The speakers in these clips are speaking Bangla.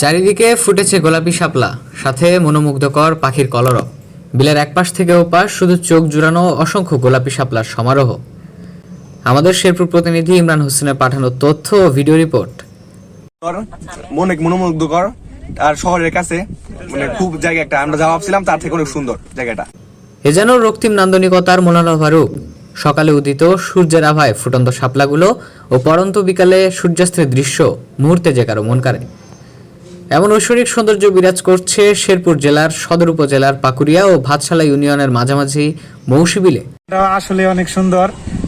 চারিদিকে ফুটেছে গোলাপি শাপলা সাথে মনোমুগ্ধকর পাখির কলরব। বিলের এক পাশ থেকে ওপাশ শুধু চোখ জুড়ানো অসংখ্য গোলাপি শাপলার সমারোহ। আমাদের শেরপুর প্রতিনিধি ইমরান হোসেনের পাঠানো তথ্য ও ভিডিও রিপোর্ট। অনেক মনোমুগ্ধকর আর শহরের কাছে মানে খুব জায়গা একটা। আমরা যা ভাবছিলাম তার থেকে অনেক সুন্দর জায়গাটা। এ যেন রক্তিম নান্দনিকতার মনোলোভা রূপ সকালে উদিত সূর্যের আভায় ফুটন্ত শাপলাগুলো ও পরন্ত বিকালে সূর্যাস্তের দৃশ্য মুহূর্তে যে কারও মন কাড়ে। এমন ঐশ্বরিক সৌন্দর্য বিরাজ করছে শেরপুর জেলার সদর উপজেলার পাকুড়িয়া ও ভাতশালা ইউনিয়নের মাঝামাঝি মৌসি বিলে এটা আসলে অনেক সুন্দর।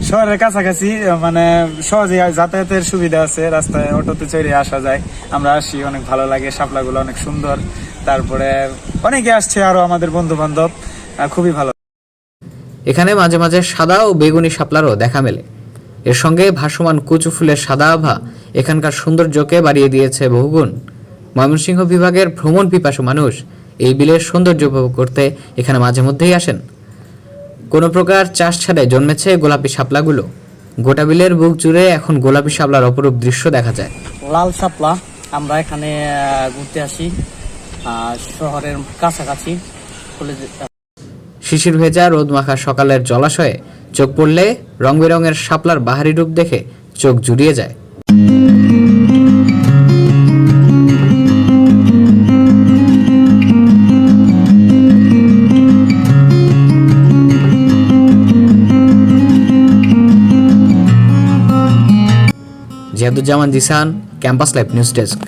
শহরের কাছাকাছি মানে সহজে যাতায়াতের সুবিধা আছে রাস্তায় অটোতে চড়ে আসা যায়। আমরা আসি অনেক ভালো লাগে শাপলাগুলো অনেক সুন্দর। তারপরে অনেকে আসছে আরও আমাদের বন্ধু বান্ধব খুবই ভালো। এখানে মাঝে মাঝে সাদা ও বেগুনি শাপলারও দেখা মেলে। এর সঙ্গে ভাসমান কুচু ফুলের সাদা আভা এখানকার সৌন্দর্যকে বাড়িয়ে দিয়েছে বহুগুণ। ময়মনসিংহ বিভাগের ভ্রমণ পিপাসু মানুষ এই বিলের সৌন্দর্য উপভোগ করতে এখানে মাঝে মধ্যেই আসেন। কোনো প্রকার চাষ ছাড়াই জন্মেছে গোলাপি শাপলাগুলো। গোটা বিলের বুক জুড়ে এখন গোলাপি শাপলার অপরূপ দৃশ্য দেখা যায়। লাল শাপলা আমরা এখানে ঘুরতে আসি শহরের কাছাকাছি শিশির ভেজা রোদ মাখা সকালের জলাশয়ে চোখ পড়লে রং বেরঙের শাপলার বাহারি রূপ দেখে চোখ জুড়িয়ে যায়। Ziaduzzaman Jisan campus life news desk.